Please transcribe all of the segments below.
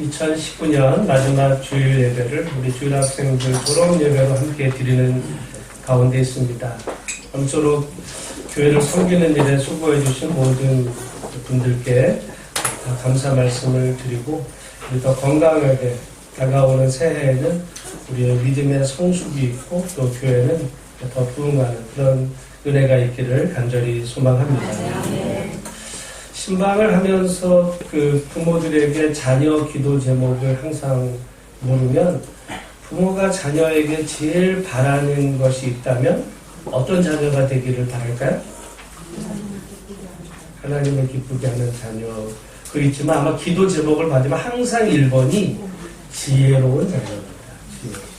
2019년 마지막 주일 예배를 우리 주일 학생들 졸업 예배로 함께 드리는 가운데 있습니다. 아무쪼록 교회를 섬기는 일에 수고해 주신 모든 분들께 다 감사 말씀을 드리고 우리 더 건강하게 다가오는 새해에는 우리의 믿음의 성숙이 있고 또 교회는 더 부흥하는 그런 은혜가 있기를 간절히 소망합니다. 신방을 하면서 그 부모들에게 자녀 기도 제목을 항상 물으면 부모가 자녀에게 제일 바라는 것이 있다면 어떤 자녀가 되기를 바랄까요? 하나님을 기쁘게 하는 자녀. 그 있지만 아마 기도 제목을 받으면 항상 1번이 지혜로운 자녀입니다.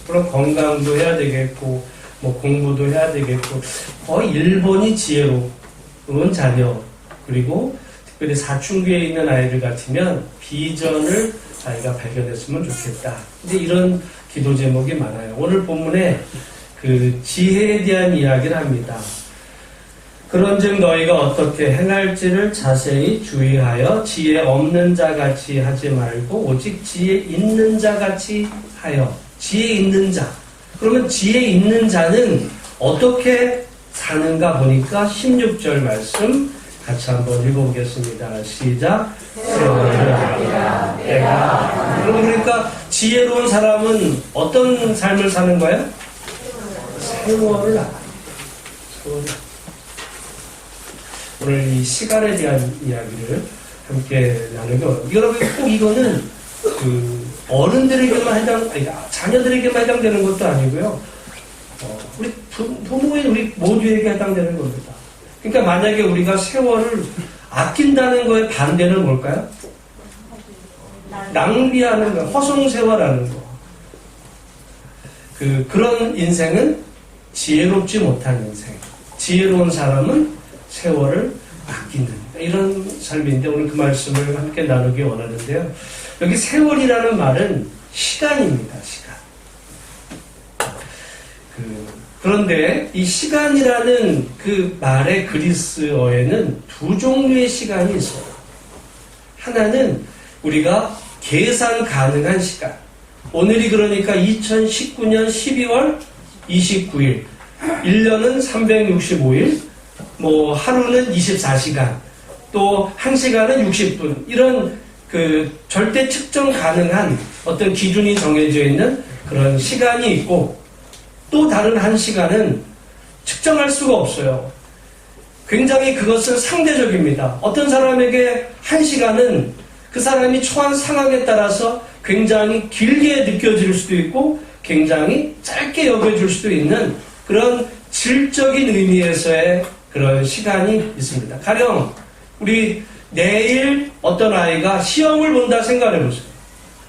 물론 건강도 해야 되겠고 뭐 공부도 해야 되겠고 거의 1번이 지혜로운 자녀. 그리고 특별히 사춘기에 있는 아이들 같으면 비전을 아이가 발견했으면 좋겠다. 근데 이런 기도 제목이 많아요. 오늘 본문에 그 지혜에 대한 이야기를 합니다. 그런즉 너희가 어떻게 행할지를 자세히 주의하여 지혜 없는 자 같이 하지 말고 오직 지혜 있는 자 같이 하여 지혜 있는 자. 그러면 지혜 있는 자는 어떻게 사는가 보니까 16절 말씀 같이 한번 읽어보겠습니다. 시작. 세월을 아니라 내가. 여러분 그러니까 지혜로운 사람은 어떤 삶을 사는 거예요? 세월을 알아. 세월을. 오늘 이 시간에 대한 이야기를 함께 원합니다. 여러분 꼭 이거는 그 어른들에게만 해당, 아니 자녀들에게만 해당되는 것도 아니고요. 어, 우리 부, 부모인 우리 모두에게 해당되는 겁니다. 그러니까 만약에 우리가 세월을 아낀다는 거에 반대는 뭘까요? 낭비하는 거, 허송세월하는 거. 그, 그런 인생은 지혜롭지 못한 인생. 지혜로운 사람은 세월을 아끼는 이런 삶인데 오늘 그 말씀을 함께 나누기 원하는데요. 여기 세월이라는 말은 시간입니다. 시간. 그, 그런데 이 시간이라는 그 말의 그리스어에는 두 종류의 시간이 있어요. 하나는 우리가 계산 가능한 시간. 오늘이 그러니까 2019년 12월 29일. 1년은 365일. 뭐 하루는 24시간. 또 1시간은 60분. 이런 그 절대 측정 가능한 어떤 기준이 정해져 있는 그런 시간이 있고 또 다른 한 시간은 측정할 수가 없어요. 굉장히 그것은 상대적입니다. 어떤 사람에게 한 시간은 그 사람이 처한 상황에 따라서 굉장히 길게 느껴질 수도 있고 굉장히 짧게 여겨질 수도 있는 그런 질적인 의미에서의 그런 시간이 있습니다. 가령 우리 내일 어떤 아이가 시험을 본다 생각해 보세요.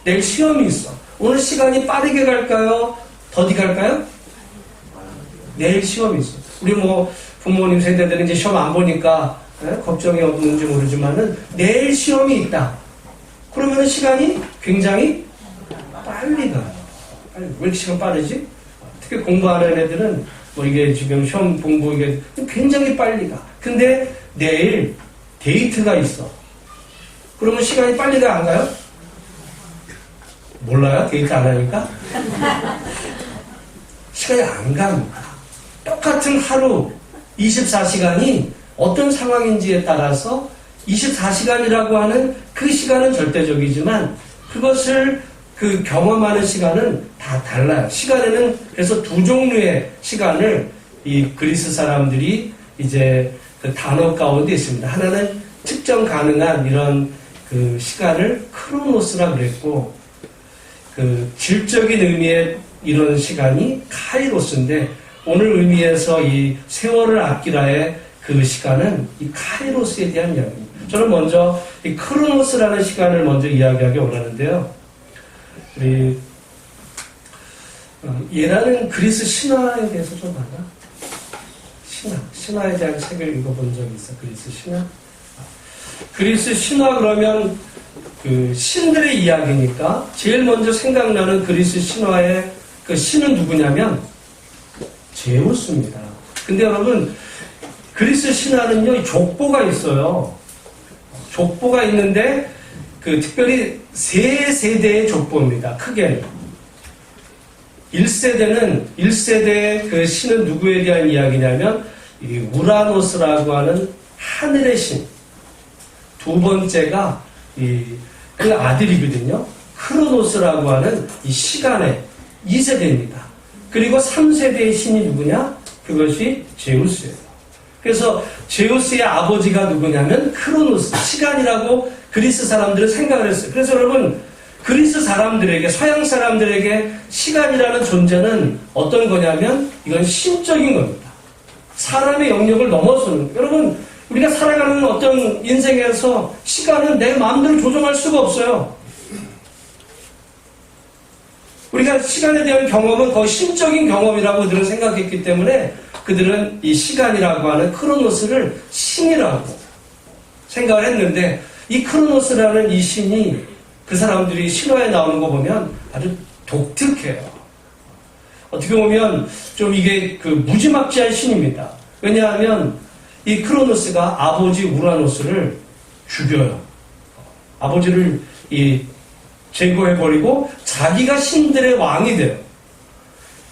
내일 시험이 있어. 오늘 시간이 빠르게 갈까요? 더디 갈까요? 내일 시험이 있어. 우리 뭐 부모님 세대들은 이제 시험 안 보니까 에? 걱정이 없는지 모르지만은 내일 시험이 있다. 그러면 시간이 굉장히 빨리 가요. 왜 이렇게 시간 빠르지? 특히 공부하는 애들은 뭐 이게 지금 시험 공부 이게 굉장히 빨리 가. 근데 내일 데이트가 있어. 그러면 시간이 빨리 가, 안 가요? 몰라요? 데이트 안 하니까? 시간이 안 갑니다. 똑같은 하루 24시간이 어떤 상황인지에 따라서 24시간이라고 하는 그 시간은 절대적이지만 그것을 그 경험하는 시간은 다 달라요. 시간에는 그래서 두 종류의 시간을 이 그리스 사람들이 이제 그 단어 가운데 있습니다. 하나는 측정 가능한 이런 그 시간을 크로노스라 그랬고 그 질적인 의미의 이런 시간이 카이로스인데 오늘 의미에서 이 세월을 아끼라의 그 시간은 이 카이로스에 대한 이야기입니다. 저는 먼저 이 크로노스라는 시간을 먼저 이야기하기 원하는데요. 우리 어, 얘라는 그리스 신화에 대해서 좀 알아? 신화, 신화에 대한 책을 읽어본 적이 있어. 그리스 신화. 그리스 신화 그러면 그 신들의 이야기니까 제일 먼저 생각나는 그리스 신화의 그 신은 누구냐면 제우스입니다. 근데 여러분 그리스 신화는요 족보가 있어요. 족보가 있는데 그 특별히 세 세대의 족보입니다. 크게는. 1세대는 1세대의 그 신은 누구에 대한 이야기냐면 이 우라노스라고 하는 하늘의 신. 두 번째가 이 그 아들이거든요. 크로노스라고 하는 이 시간의 2세대입니다. 그리고 3세대의 신이 누구냐? 그것이 제우스예요. 그래서 제우스의 아버지가 누구냐면 크로노스, 시간이라고 그리스 사람들은 생각을 했어요. 그래서 여러분, 그리스 사람들에게, 서양 사람들에게 시간이라는 존재는 어떤 거냐면 이건 신적인 겁니다. 사람의 영역을 넘어서는. 여러분, 우리가 살아가는 어떤 인생에서 시간은 내 마음대로 조정할 수가 없어요. 우리가 시간에 대한 경험은 거의 신적인 경험이라고 그들은 생각했기 때문에 그들은 이 시간이라고 하는 크로노스를 신이라고 생각을 했는데 이 크로노스라는 이 신이 그 사람들이 신화에 나오는 거 보면 아주 독특해요. 어떻게 보면 좀 이게 그 무지막지한 신입니다. 왜냐하면 이 크로노스가 아버지 우라노스를 죽여요. 아버지를 이 제거해버리고 자기가 신들의 왕이 돼요.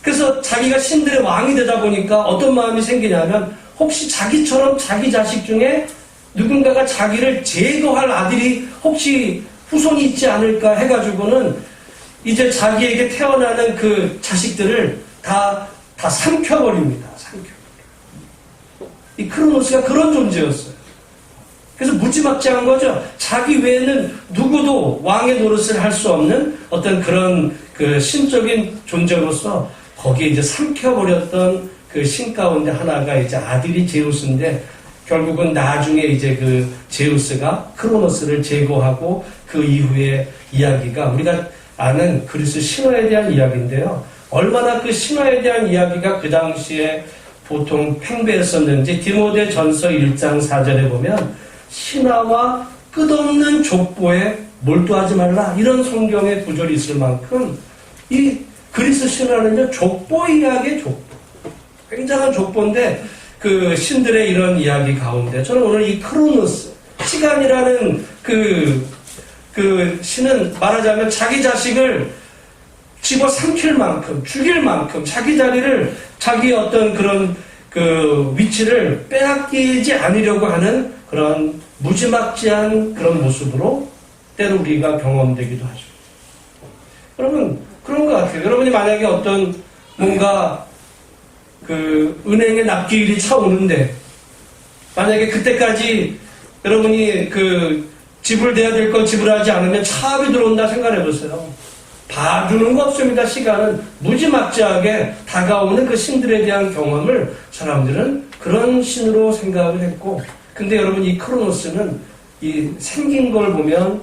그래서 자기가 신들의 왕이 되다 보니까 어떤 마음이 생기냐면 혹시 자기처럼 자기 자식 중에 누군가가 자기를 제거할 아들이 혹시 후손이 있지 않을까 해가지고는 이제 자기에게 태어나는 그 자식들을 다, 다 삼켜버립니다. 삼켜. 이 크로노스가 그런 존재였어요. 그래서 무지막지한 거죠. 자기 외에는 누구도 왕의 노릇을 할 수 없는 어떤 그런 그 신적인 존재로서 거기에 이제 삼켜버렸던 그 신 가운데 하나가 이제 아들이 제우스인데 결국은 나중에 이제 그 제우스가 크로노스를 제거하고 그 이후에 이야기가 우리가 아는 그리스 신화에 대한 이야기인데요. 얼마나 그 신화에 대한 이야기가 그 당시에 보통 팽배했었는지 디모데 전서 1장 4절에 보면 신화와 끝없는 족보에 몰두하지 말라. 이런 성경의 구절이 있을 만큼 이 그리스 신화는요 족보 이야기의 족보. 굉장한 족보인데 그 신들의 이런 이야기 가운데 저는 오늘 이 크로노스 시간이라는 그, 그 신은 말하자면 자기 자식을 집어 삼킬 만큼 죽일 만큼 자기 자리를 자기 어떤 그런 그 위치를 빼앗기지 않으려고 하는 그런 무지막지한 그런 모습으로 때로 우리가 경험되기도 하죠. 여러분 그런 것 같아요. 여러분이 만약에 어떤 뭔가 그 은행에 납기일이 차오는데 만약에 그때까지 여러분이 그 지불돼야 될 건 지불하지 않으면 차압이 들어온다 생각해 보세요. 봐주는 거 없습니다. 시간은 무지막지하게 다가오는 그 신들에 대한 경험을 사람들은 그런 신으로 생각을 했고 근데 여러분 이 크로노스는 이 생긴 걸 보면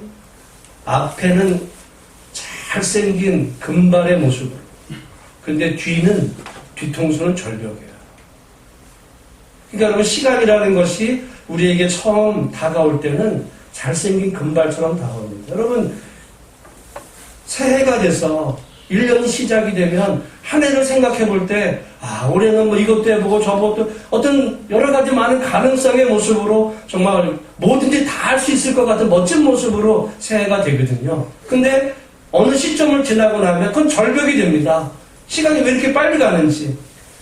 앞에는 잘생긴 금발의 모습으로 근데 뒤는 뒤통수는 절벽이에요. 그러니까 여러분 시간이라는 것이 우리에게 처음 다가올 때는 잘생긴 금발처럼 다가옵니다. 여러분 새해가 돼서 1년이 시작이 되면 한 해를 생각해 볼 때, 아, 올해는 뭐 이것도 해보고 저것도 어떤 여러 가지 많은 가능성의 모습으로 정말 뭐든지 다 할 수 있을 것 같은 멋진 모습으로 새해가 되거든요. 근데 어느 시점을 지나고 나면 그건 절벽이 됩니다. 시간이 왜 이렇게 빨리 가는지.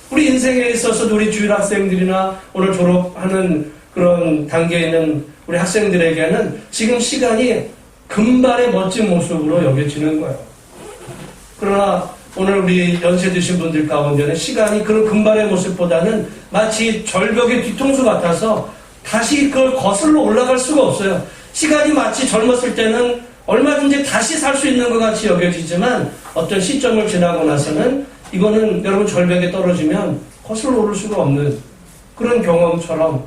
우리 인생에 있어서도 우리 주일 학생들이나 오늘 졸업하는 그런 단계에 있는 우리 학생들에게는 지금 시간이 금발의 멋진 모습으로 여겨지는 거예요. 그러나 오늘 우리 연세 드신 분들 가운데는 시간이 그런 금발의 모습보다는 마치 절벽의 뒤통수 같아서 다시 그걸 거슬러 올라갈 수가 없어요. 시간이 마치 젊었을 때는 얼마든지 다시 살 수 있는 것 같이 여겨지지만 어떤 시점을 지나고 나서는 이거는 여러분 절벽에 떨어지면 거슬러 오를 수가 없는 그런 경험처럼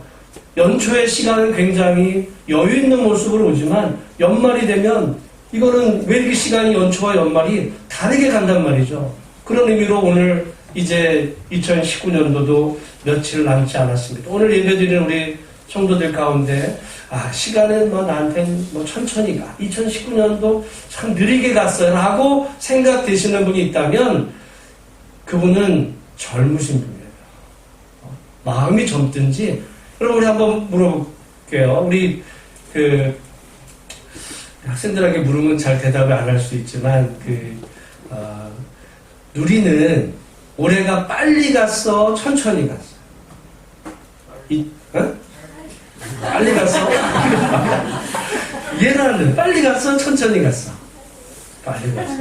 연초의 시간은 굉장히 여유 있는 모습으로 오지만 연말이 되면 이거는 왜 이렇게 시간이 연초와 연말이 다르게 간단 말이죠. 그런 의미로 오늘 이제 2019년도도 며칠 남지 않았습니다. 오늘 예배드리는 우리 성도들 가운데 아 시간은 뭐 나한테는 뭐 천천히 가 2019년도 참 느리게 갔어요 라고 생각되시는 분이 있다면 그분은 젊으신 분이에요. 마음이 젊든지 여러분 우리 한번 물어볼게요. 우리 그 학생들에게 물으면 잘 대답을 안 할 수 있지만 그 어, 누리는 올해가 빨리 갔어, 천천히 갔어. 이, 어? 빨리 갔어. 얘라는 빨리 갔어, 천천히 갔어. 빨리 갔어.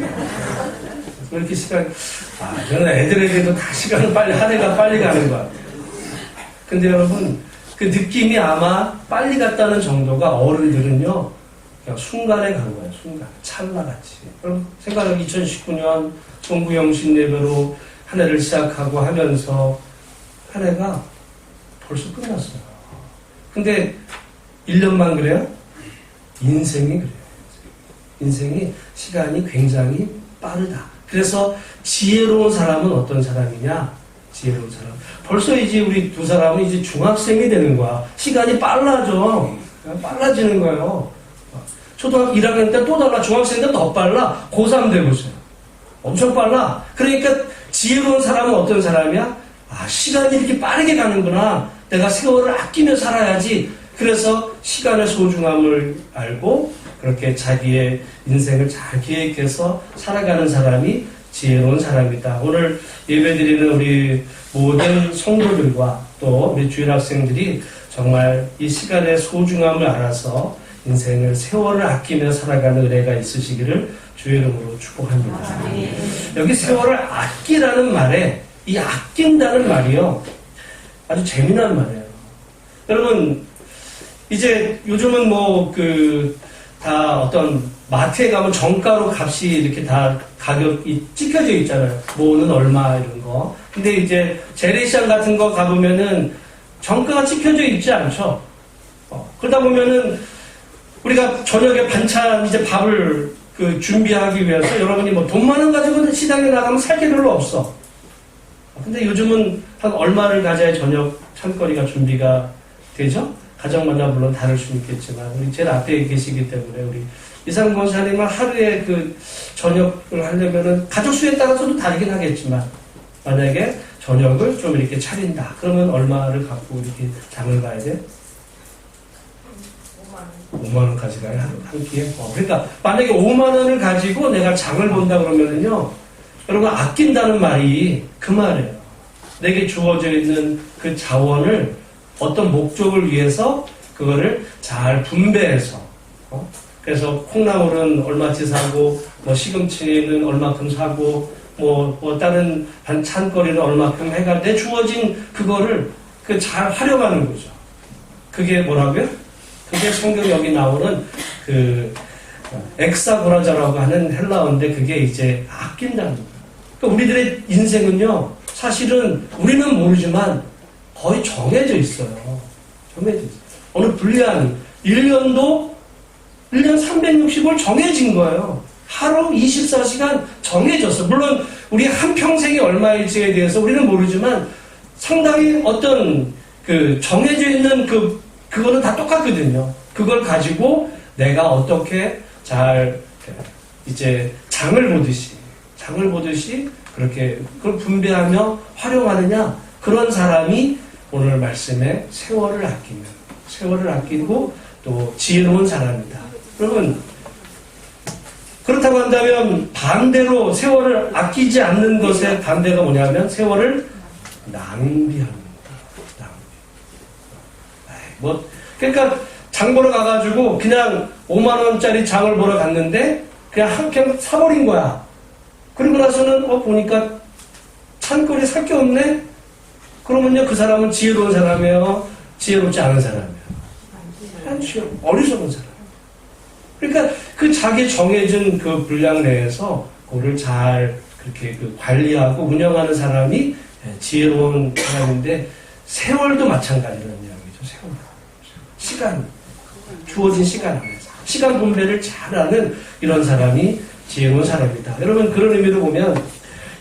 왜 이렇게 시간, 아, 저는 애들에게도 다 시간을 빨리, 한 해가 빨리 가는 것 같아요. 근데 여러분, 그 느낌이 아마 빨리 갔다는 정도가 어른들은요, 그냥 순간에 간 거예요, 순간. 찰나같이. 생각하면 2019년 동구영신 예배로 한 해를 시작하고 하면서 한 해가 벌써 끝났어요. 근데 1년만 그래요? 인생이 그래요. 인생이 시간이 굉장히 빠르다. 그래서 지혜로운 사람은 어떤 사람이냐? 지혜로운 사람. 벌써 이제 우리 두 사람은 이제 중학생이 되는 거야. 시간이 빨라져. 빨라지는 거예요. 초등학교 1학년 때 또 달라. 중학생 때 더 빨라. 고3 되고 있어요. 엄청 빨라. 그러니까 지혜로운 사람은 어떤 사람이야? 아, 시간이 이렇게 빠르게 가는구나. 내가 세월을 아끼며 살아야지. 그래서 시간의 소중함을 알고 그렇게 자기의 인생을 잘 계획해서 살아가는 사람이 지혜로운 사람이다. 오늘 예배드리는 우리 모든 성도들과 또 우리 주일 학생들이 정말 이 시간의 소중함을 알아서 인생을 세월을 아끼며 살아가는 은혜가 있으시기를 주의 이름으로 축복합니다. 여기 세월을 아끼라는 말에 이 아낀다는 말이요. 아주 재미난 말이에요. 여러분, 이제 요즘은 뭐 그 다 어떤 마트에 가면 정가로 값이 이렇게 다 가격이 찍혀져 있잖아요. 뭐는 얼마 이런 거. 근데 이제 재래시장 같은 거 가보면은 정가가 찍혀져 있지 않죠. 어, 그러다 보면은 우리가 저녁에 반찬 이제 밥을 그 준비하기 위해서 여러분이 뭐 돈 만 원 가지고는 시장에 나가면 살 게 별로 없어. 근데 요즘은 한 얼마를 가져야 저녁 찬거리가 준비가 되죠? 가정마다 물론 다를 수 있겠지만 우리 제일 앞에 계시기 때문에 우리 이상 권사님은 하루에 그 저녁을 하려면은 가족 수에 따라서도 다르긴 하겠지만 만약에 저녁을 좀 이렇게 차린다 그러면 얼마를 갖고 이렇게 장을 가야 돼? 5만 원까지 가요 한, 한 끼에. 어, 그러니까 만약에 5만 원을 가지고 내가 장을 본다 그러면은요, 여러분 아낀다는 말이 그 말이에요. 내게 주어져 있는 그 자원을 어떤 목적을 위해서 그거를 잘 분배해서. 어? 그래서 콩나물은 얼마치 사고, 뭐 시금치는 얼마큼 사고, 뭐, 뭐 다른 반찬거리는 얼마큼 해가 내 주어진 그거를 그 잘 활용하는 거죠. 그게 뭐라고요? 그게 성경 여기 나오는 그 엑사고라자라고 하는 헬라어인데 그게 이제 아낀다는 거예요. 그러니까 우리들의 인생은요, 사실은 우리는 모르지만 거의 정해져 있어요. 정해져 있어요. 어느 불리한 1년도 1년 365일 정해진 거예요. 하루 24시간 정해졌어. 물론 우리 한 평생이 얼마일지에 대해서 우리는 모르지만 상당히 어떤 그 정해져 있는 그 그거는 다 똑같거든요. 그걸 가지고 내가 어떻게 잘 이제 장을 보듯이 장을 보듯이 그렇게 그걸 분배하며 활용하느냐 그런 사람이 오늘 말씀에 세월을 아끼는 세월을 아끼고 또 지혜로운 사람이다. 여러분 그렇다고 한다면 반대로 세월을 아끼지 않는 것의 반대가 뭐냐면 세월을 낭비합니다. 뭐 그러니까 장 보러 가가지고 그냥 5만 원짜리 장을 보러 갔는데 그냥 한 캔 사버린 거야. 그리고 나서는 어 보니까 찬거리 살 게 없네. 그러면요 그 사람은 지혜로운 사람이에요. 지혜롭지 않은 사람이에요. 한치요 어리석은 사람. 그러니까 그 자기 정해진 그 분량 내에서 그거를 잘 그렇게 그 관리하고 운영하는 사람이 지혜로운 사람인데 세월도 마찬가지라는 이야기죠. 세월. 시간, 주어진 시간 안에서 시간 분배를 잘하는 이런 사람이 지혜로운 사람이다. 여러분 그런 의미로 보면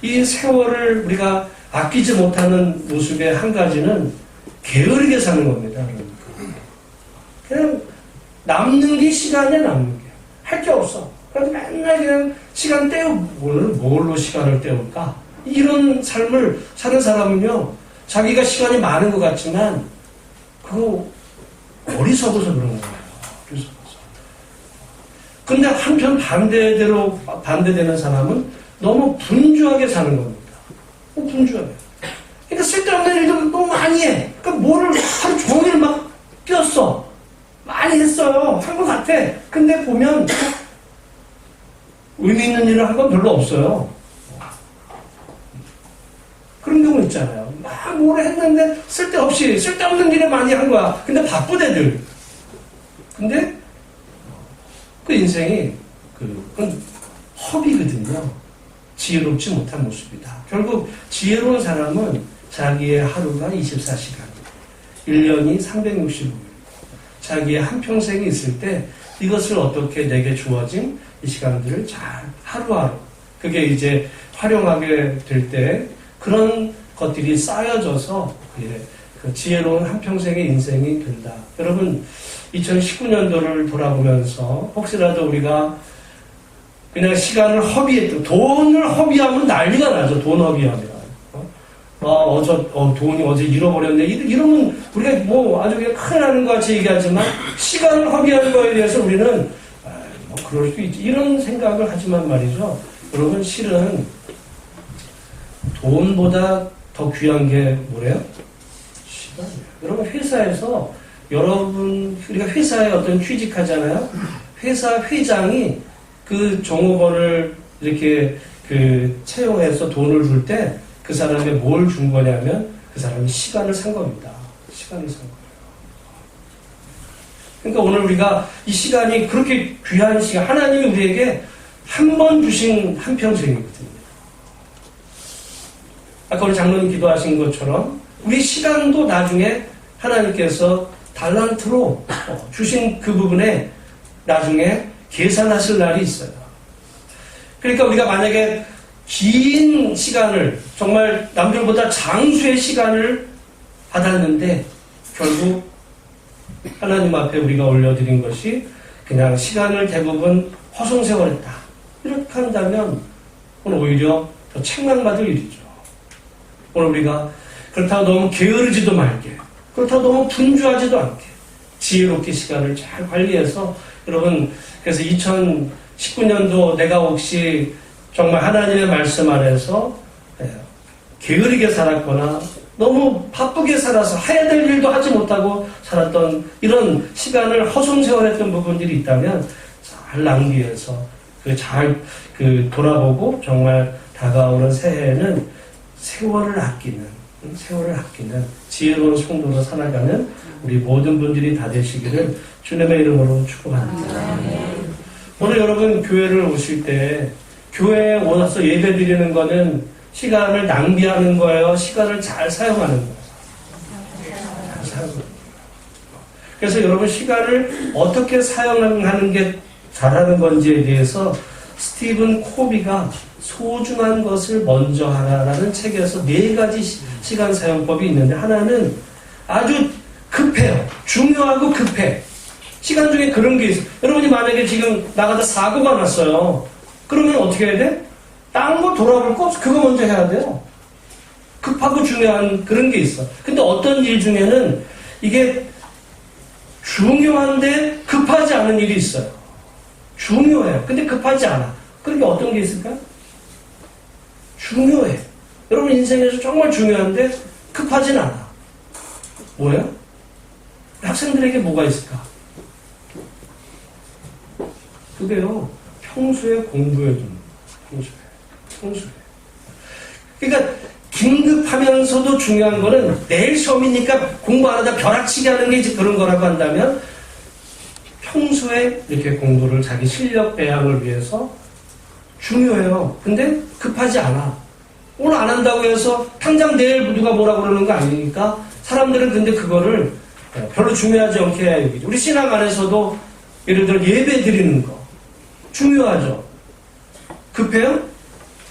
이 세월을 우리가 아끼지 못하는 모습의 한 가지는 게으르게 사는 겁니다. 그냥 남는 게 시간이야 남는 게. 할 게 없어. 그래서 맨날 그냥 시간 때우 오늘 뭘로 시간을 때울까? 이런 삶을 사는 사람은요 자기가 시간이 많은 것 같지만 그거 어리석어서 그런 거예요. 근데 한편 반대대로 반대되는 사람은 너무 분주하게 사는 겁니다. 너무 분주하게. 그러니까 쓸데없는 일도 너무 많이 해. 그러니까 뭐를 하루 종일 막 뛰었어. 많이 했어요. 한 것 같아. 근데 보면 의미 있는 일을 한 건 별로 없어요. 그런 경우 있잖아요. 막 뭐를 했는데 쓸데없이 쓸데없는 일을 많이 한 거야. 근데 바쁘대들. 근데 그 인생이 그 그건 허비거든요. 지혜롭지 못한 모습이다. 결국 지혜로운 사람은 자기의 하루가 24시간, 1년이 365일, 자기의 한평생이 있을 때 이것을 어떻게 내게 주어진 이 시간들을 잘 하루하루 그게 이제 활용하게 될 때 그런 것들이 쌓여져서 예, 그 지혜로운 한평생의 인생이 된다. 여러분 2019년도를 돌아보면서 혹시라도 우리가 그냥 시간을 허비했던 돈을 허비하면 난리가 나죠. 돈 허비하면. 어? 아, 어저 어, 돈이 어제 잃어버렸네. 이러- 이러면 우리가 뭐 아주 큰일 나는 것 같이 얘기하지만 시간을 허비하는 거에 대해서 우리는 아, 뭐 그럴 수 있지. 이런 생각을 하지만 말이죠. 여러분 실은 돈보다 더 귀한 게 뭐래요? 시간이에요. 여러분 회사에서 여러분 우리가 회사에 어떤 취직하잖아요. 회사 회장이 그 종업원을 이렇게 그 채용해서 돈을 줄 때 그 사람이 뭘 준 거냐면 그 사람이 시간을 산 겁니다. 시간을 산 거예요. 그러니까 오늘 우리가 이 시간이 그렇게 귀한 시간, 하나님이 우리에게 한 번 주신 한 평생이거든요. 아까 우리 장로님 기도하신 것처럼 우리 시간도 나중에 하나님께서 달란트로 어, 주신 그 부분에 나중에 계산하실 날이 있어요. 그러니까 우리가 만약에 긴 시간을 정말 남들보다 장수의 시간을 받았는데 결국 하나님 앞에 우리가 올려드린 것이 그냥 시간을 대부분 허송세월했다. 이렇게 한다면 오히려 더 책망받을 일이죠. 오늘 우리가 그렇다고 너무 게으르지도 말게, 그렇다고 너무 분주하지도 않게 지혜롭게 시간을 잘 관리해서 여러분 그래서 2019년도 내가 혹시 정말 하나님의 말씀 안에서 예, 게으르게 살았거나 너무 바쁘게 살아서 해야 될 일도 하지 못하고 살았던 이런 시간을 허송세월했던 부분들이 있다면 잘 낭비해서 그 잘그 돌아보고 정말 다가오는 새해에는 세월을 아끼는 음, 세월을 아끼는 지혜로운 성도로 살아가는 우리 모든 분들이 다 되시기를 주님의 이름으로 축복합니다. 오늘 여러분 교회를 오실 때 교회에 와서 예배 드리는 거는 시간을 낭비하는 거예요. 시간을 잘 사용하는 거예요. 잘 사용하는 거예요. 그래서 여러분 시간을 어떻게 사용하는 게 잘하는 건지에 대해서 스티븐 코비가 소중한 것을 먼저 하라라는 책에서 네 가지 시- 시간 사용법이 있는데 하나는 아주 급해요. 중요하고 급해. 시간 중에 그런 게 있어. 여러분이 만약에 지금 나가다 사고가 났어요. 그러면 어떻게 해야 돼? 딴 거 돌아볼 거 없어. 그거 먼저 해야 돼요. 급하고 중요한 그런 게 있어. 근데 어떤 일 중에는 이게 중요한데 급하지 않은 일이 있어요. 중요해요. 근데 급하지 않아. 그런 게 어떤 게 있을까요? 중요해. 여러분 인생에서 정말 중요한데 급하진 않아. 뭐예요? 학생들에게 뭐가 있을까? 그게요. 평소에 공부해 거예요. 평소에. 평소에. 그러니까 긴급하면서도 중요한 거는 내일 시험이니까 공부 안 하다 벼락치기 하는 게 이제 그런 거라고 한다면 평소에 이렇게 공부를 자기 실력 배양을 위해서 중요해요. 근데 급하지 않아. 오늘 안 한다고 해서 당장 내일 누가 뭐라 그러는 거 아니니까 사람들은 근데 그거를 별로 중요하지 않게 여기죠. 우리 신앙 안에서도 예를 들어 예배 드리는 거 중요하죠. 급해요?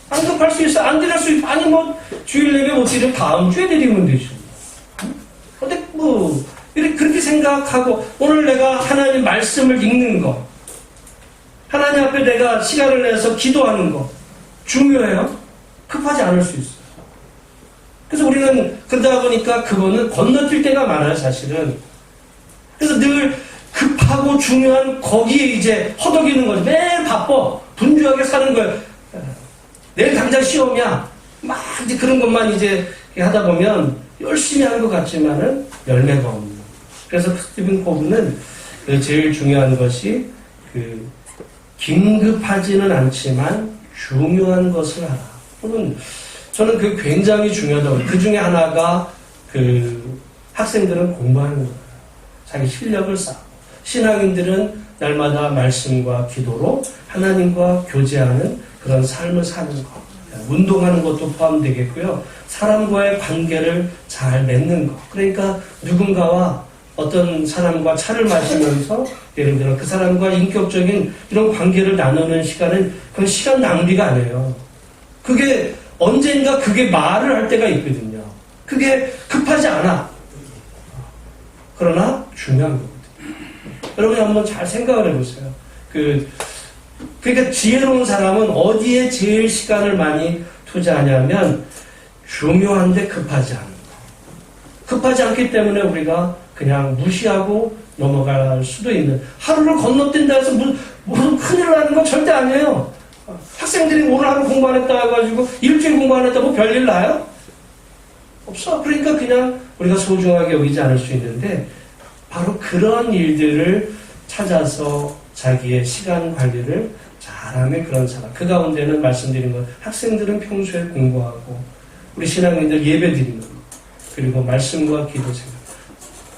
안 급할 수 있어. 안 드릴 수 있어. 아니 뭐 주일 예배 못 드리면 다음 주에 드리면 되죠. 근데 뭐 이렇게 그렇게 생각하고 오늘 내가 하나님 말씀을 읽는 거 하나님 앞에 내가 시간을 내서 기도하는 거 중요해요. 급하지 않을 수 있어요. 그래서 우리는 그러다 보니까 그거는 건너뛸 때가 많아요, 사실은. 그래서 늘 급하고 중요한 거기에 이제 허덕이는 거지. 매일 바빠. 분주하게 사는 거예요. 내일 당장 시험이야. 막 이제 그런 것만 이제 하다 보면 열심히 한것 같지만은 열매가 없는. 그래서 스티븐 코브는 그 제일 중요한 것이 그 긴급하지는 않지만 중요한 것을 하라. 저는 저는 그 굉장히 중요하다고. 그 중에 하나가 그 학생들은 공부하는 거예요. 자기 실력을 쌓고 신앙인들은 날마다 말씀과 기도로 하나님과 교제하는 그런 삶을 사는 것. 운동하는 것도 포함되겠고요. 사람과의 관계를 잘 맺는 것. 그러니까 누군가와 어떤 사람과 차를 마시면서 예를 들어 그 사람과 인격적인 이런 관계를 나누는 시간은 그건 시간 낭비가 아니에요. 그게 언젠가 그게 말을 할 때가 있거든요. 그게 급하지 않아. 그러나 중요한 거거든요. 여러분이 한번 잘 생각을 해보세요. 그, 그러니까 지혜로운 사람은 어디에 제일 시간을 많이 투자하냐면 중요한데 급하지 않은 거. 급하지 않기 때문에 우리가 그냥 무시하고 넘어갈 수도 있는 하루를 건너뛴다 해서 무슨, 큰일을 하는 건 절대 아니에요. 학생들이 오늘 하루 공부 안 했다 해가지고 일주일 공부 안 했다고 별일 나요? 없어. 그러니까 그냥 우리가 소중하게 여기지 않을 수 있는데 바로 그런 일들을 찾아서 자기의 시간 관리를 잘하는 그런 사람. 그 가운데는 말씀드린 것, 학생들은 평소에 공부하고 우리 신앙인들 예배 드리는 것, 그리고 말씀과 기도 생각.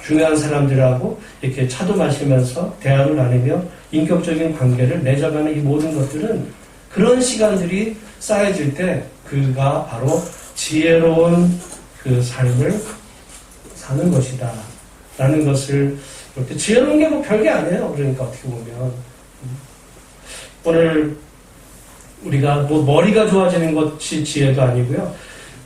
중요한 사람들하고 이렇게 차도 마시면서 대화를 나누며 인격적인 관계를 맺어가는 이 모든 것들은 그런 시간들이 쌓여질 때 그가 바로 지혜로운 그 삶을 사는 것이다. 라는 것을 이렇게 지혜로운 게 뭐 별게 아니에요. 그러니까 어떻게 보면. 오늘 우리가 뭐 머리가 좋아지는 것이 지혜도 아니고요.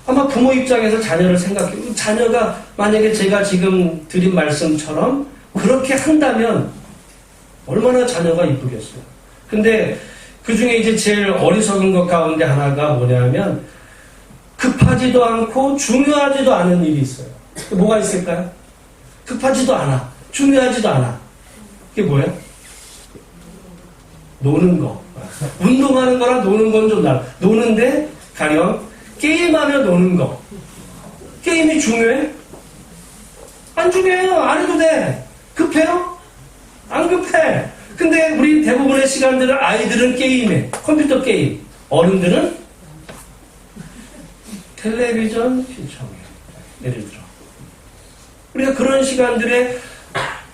아마 부모 입장에서 자녀를 생각해. 자녀가 만약에 제가 지금 드린 말씀처럼 그렇게 한다면 얼마나 자녀가 이쁘겠어요. 근데 그 중에 이제 제일 어리석은 것 가운데 하나가 뭐냐면 급하지도 않고 중요하지도 않은 일이 있어요. 뭐가 있을까요? 급하지도 않아. 중요하지도 않아. 그게 뭐예요? 노는 거. 운동하는 거랑 노는 건 좀 달라. 노는데 가령 게임하며 노는 거. 게임이 중요해? 안 중요해요. 안 해도 돼. 급해요? 안 급해. 근데 우리 대부분의 시간들은 아이들은 게임해. 컴퓨터 게임. 어른들은 텔레비전 시청해. 예를 들어. 우리가 그런 시간들에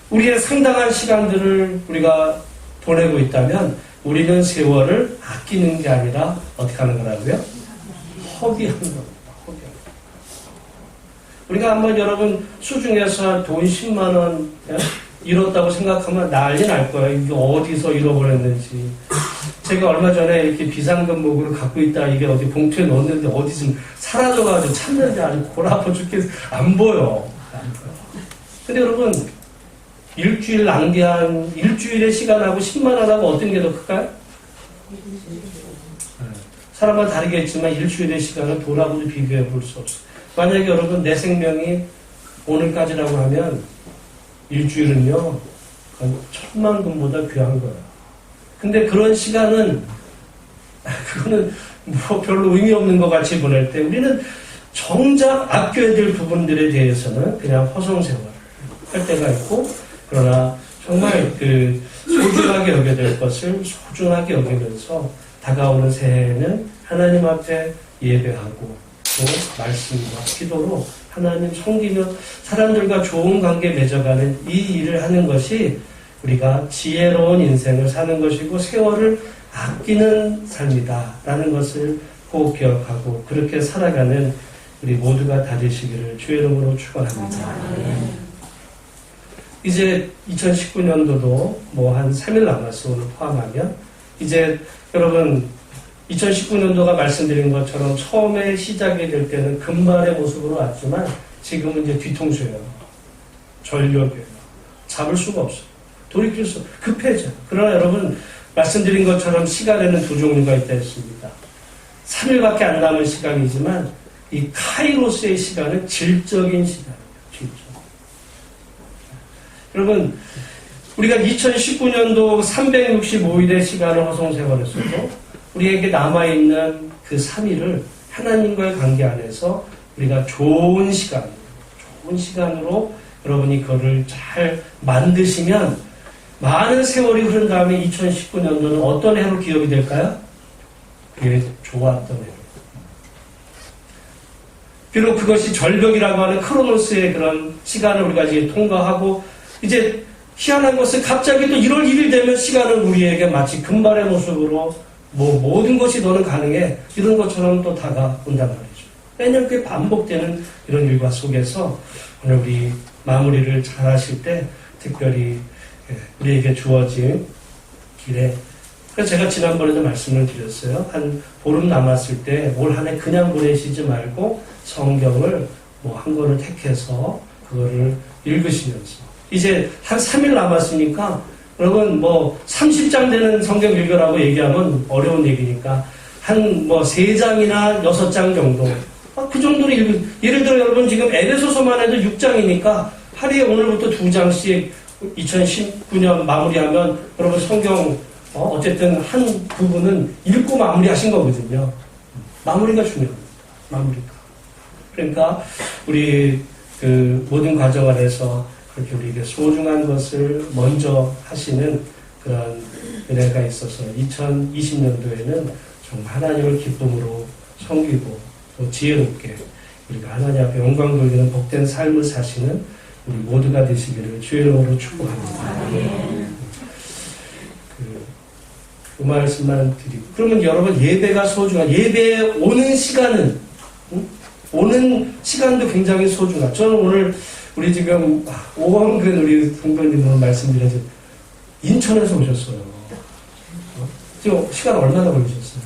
우리의 상당한 시간들을 우리가 보내고 있다면 우리는 세월을 아끼는 게 아니라 어떻게 하는 거라고요? 허비하는 겁니다. 우리가 한번 여러분 수중에서 돈 10만 원 예? 잃었다고 생각하면 난리 날 거예요. 이게 어디서 잃어버렸는지. 제가 얼마 전에 이렇게 비상금목을 갖고 있다 이게 어디 봉투에 넣었는데 어디 좀 사라져가지고 찾는데 아주 골 아파 죽겠어. 안 보여. 안 보여. 근데 여러분 일주일 낭비한 일주일의 시간하고 10만 원하고 어떤 게 더 클까요? 사람마다 다르겠지만 일주일의 시간은 돈하고도 비교해 볼 수 없어요. 만약에 여러분 내 생명이 오늘까지라고 하면 일주일은요 천만 금보다 귀한 거예요. 근데 그런 시간은 그거는 뭐 별로 의미 없는 것 같이 보낼 때 우리는 정작 아껴야 될 부분들에 대해서는 그냥 허송세월 할 때가 있고 그러나 정말 그 소중하게 여겨야 될 것을 소중하게 여기면서 다가오는 새해에는 하나님 앞에 예배하고 또 말씀과 기도로 하나님 섬기며 사람들과 좋은 관계 맺어가는 이 일을 하는 것이 우리가 지혜로운 인생을 사는 것이고 세월을 아끼는 삶이다라는 것을 꼭 기억하고 그렇게 살아가는 우리 모두가 다 되시기를 주의 이름으로 축원합니다. 이제 2019년도도 뭐 한 3일 남았어 오늘 포함하면 이제 여러분 2019년도가 말씀드린 것처럼 처음에 시작이 될 때는 금발의 모습으로 왔지만 지금은 이제 뒤통수예요. 전력이에요. 잡을 수가 없어. 돌이킬 수 급해져. 그러나 여러분 말씀드린 것처럼 시간에는 두 종류가 있다 했습니다. 3일밖에 안 남은 시간이지만 이 카이로스의 시간은 질적인 시간이에요. 질적. 여러분 우리가 2019년도 365일의 시간을 허송세월했어도 우리에게 남아있는 그 3일을 하나님과의 관계 안에서 우리가 좋은 시간, 좋은 시간으로 여러분이 그거를 잘 만드시면 많은 세월이 흐른 다음에 2019년도는 어떤 해로 기억이 될까요? 그게 좋았던 해로. 비록 그것이 절벽이라고 하는 크로노스의 그런 시간을 우리가 이제 통과하고 이제 희한한 것은 갑자기 또 1월 1일 되면 시간은 우리에게 마치 금발의 모습으로 뭐 모든 것이 너는 가능해 이런 것처럼 또 다가온단 말이죠. 매년 그게 반복되는 이런 일과 속에서 오늘 우리 마무리를 잘 하실 때 특별히 예, 우리에게 주어진 길에 그래서 제가 지난번에도 말씀을 드렸어요. 한 보름 남았을 때 올 한 해 그냥 보내시지 말고 성경을 뭐 한 권을 택해서 그거를 읽으시면서 이제 한 3일 남았으니까 여러분 뭐 30장 되는 성경 읽으라고 얘기하면 어려운 얘기니까 한 뭐 3장이나 6장 정도 아, 그 정도로 읽 예를 들어 여러분 지금 에베소서만 해도 6장이니까 하루에 오늘부터 2장씩 2019년 마무리하면 여러분 성경 어, 어쨌든 한 부분은 읽고 마무리하신 거거든요. 마무리가 중요합니다. 마무리가. 그러니까 우리 그 모든 과정 안에서 그렇게 우리에게 소중한 것을 먼저 하시는 그런 은혜가 있어서 2020년도에는 정말 하나님을 기쁨으로 섬기고 또 지혜롭게 우리가 하나님 앞에 영광 돌리는 복된 삶을 사시는 우리 모두가 되시기를 주의 이름으로 축복합니다. 그, 그 말씀만 드리고 그러면 여러분 예배가 소중한 예배에 오는 시간은 응? 오는 시간도 굉장히 소중한 저는 오늘 우리 지금 오원근 우리 동변님 오늘 말씀드려서 인천에서 오셨어요. 어? 지금 시간 얼마나 걸리셨어요?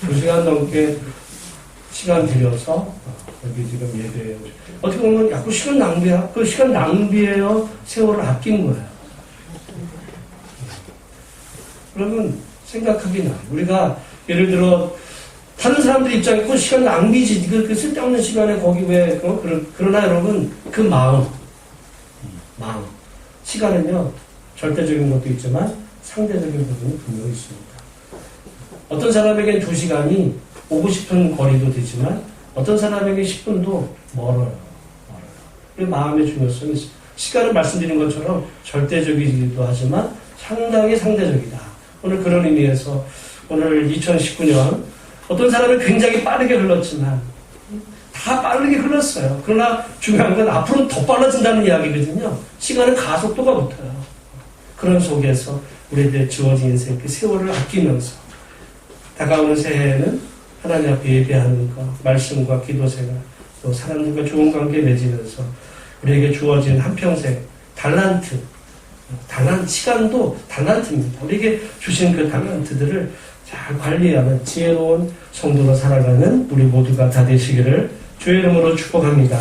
두 시간 넘게 시간 들여서 어, 여기 지금 예배에 오셨 어떻게 보면 야구 시간 낭비야? 그 시간 낭비예요? 세월을 아낀 거예요. 그러면 생각하기 나. 우리가 예를 들어 다른 사람들 입장에 그 시간 낭비지. 그, 그 쓸데없는 시간에 거기 왜, 어? 그러, 그러나 여러분, 그 마음, 마음. 시간은요, 절대적인 것도 있지만 상대적인 부분이 분명히 있습니다. 어떤 사람에겐 두 시간이 오고 싶은 거리도 되지만 어떤 사람에게 10분도 멀어요. 멀어요. 그 마음의 중요성이 있어요. 시간을 말씀드린 것처럼 절대적이기도 하지만 상당히 상대적이다. 오늘 그런 의미에서 오늘 2019년 어떤 사람은 굉장히 빠르게 흘렀지만 다 빠르게 흘렀어요. 그러나 중요한 건 앞으로는 더 빨라진다는 이야기거든요. 시간은 가속도가 붙어요. 그런 속에서 우리에게 주어진 인생 그 세월을 아끼면서 다가오는 새해에는 하나님 앞에 예배하는 것, 말씀과 기도 생활, 또 사람들과 좋은 관계 맺으면서 우리에게 주어진 한평생 달란트, 달란 시간도 달란트입니다. 우리에게 주신 그 달란트들을 잘 관리하는 지혜로운 성도로 살아가는 우리 모두가 다 되시기를 주의 이름으로 축복합니다.